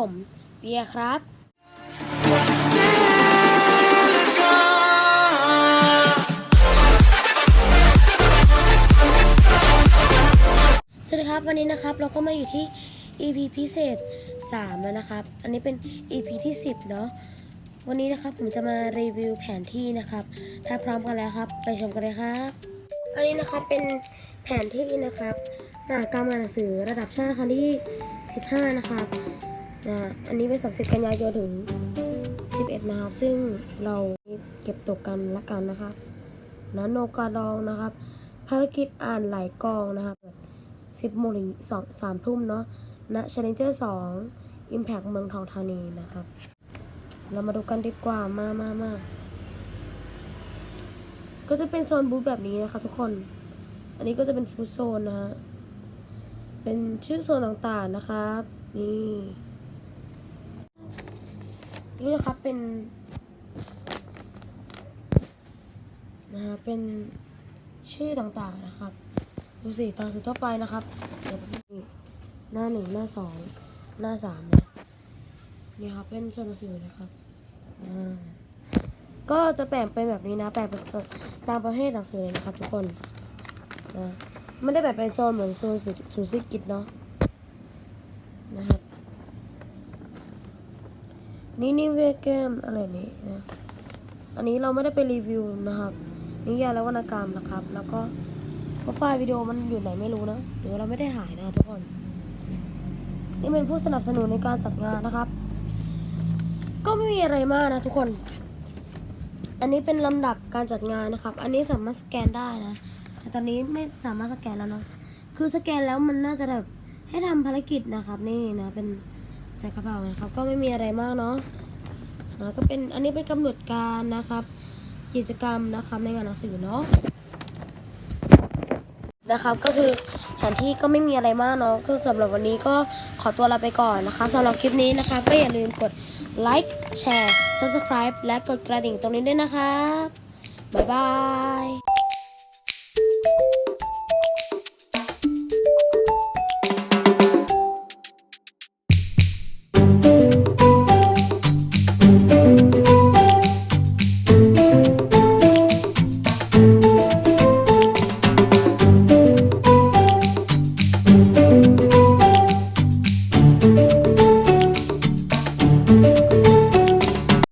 ผมเบียครับ สวัสดีครับวันนี้นะครับเราก็มาอยู่ที่ EP พิเศษ 3 แล้วนะครับ อันนี้เป็น EP ที่ 10 เนาะวันนี้นะครับผมจะมารีวิวแผนที่นะครับ ถ้าพร้อมกันแล้วครับ ไปชมกันเลยครับ อันนี้นะครับเป็นแผนที่นะครับมหากรรมอ่านหนังสือระดับชาติครั้งที่ 15 นะครับ นะอันนี้เป็น30กันยายนถึง 11 นะครับ ซึ่งเราเก็บตกกันละกันนะครับนะโนกาดองนะครับ ภารกิจอ่านหลายกองนะครับ10โมงถึง2 3ทุ่มเนาะณ Challenger 2 Impact เมืองทองธานีนะครับ เรามาดูกันดีกว่ามามามาก็จะเป็นโซนบูธแบบนี้นะคะทุกคน อันนี้ก็จะเป็นฟูดโซนนะฮะ เป็นชื่อโซนต่างๆนะครับ นี่ นี่นะครับเป็นนะฮะเป็นชื่อต่างๆนะครับดูสิตอนสุดทั่วไปนะครับเดี๋ยวผมนี่หน้าหนึ่งหน้าสองหน้าสามนะนี่ครับเป็นโซนหนังสือนะครับก็จะแบ่งเป็นแบบนี้นะแบ่งเป็นตามประเภทหนังสือเลยนะครับทุกคนนะไม่ได้แบ่งเป็นโซนเหมือนโซนสูซิกิจเนาะนะครับ นี่นี่เวเกมอะไรนี่นะอันนี้เราไม่ได้ไปรีวิวนะครับนิยายและวรรณกรรมนะครับ แล้วก็ไฟล์วิดีโอมันอยู่ไหนไม่รู้นะหรือเราไม่ได้ถ่ายนะทุกคน นี่เป็นผู้สนับสนุนในการจัดงานนะครับ ก็ไม่มีอะไรมากนะทุกคน อันนี้เป็นลำดับการจัดงานนะครับ อันนี้สามารถสแกนได้นะ แต่ตอนนี้ไม่สามารถสแกนแล้วเนาะคือสแกนแล้วมันน่าจะแบบให้ทำภารกิจนะครับ นี่นะเป็น ใส่กระเป๋านะครับ ก็ไม่มีอะไรมากเนาะนะก็เป็นอันนี้เป็นกำหนดการนะครับ กิจกรรมนะครับในงานหนังสือเนาะนะครับก็คือแผนที่ก็ไม่มีอะไรมากเนาะคือสำหรับวันนี้ก็ขอตัวลาไปก่อนนะคะสำหรับคลิปนี้นะคะ ก็อย่าลืมกดไลค์แชร์ subscribe และกดกระดิ่งตรงนี้ด้วยนะครับบ๊ายบาย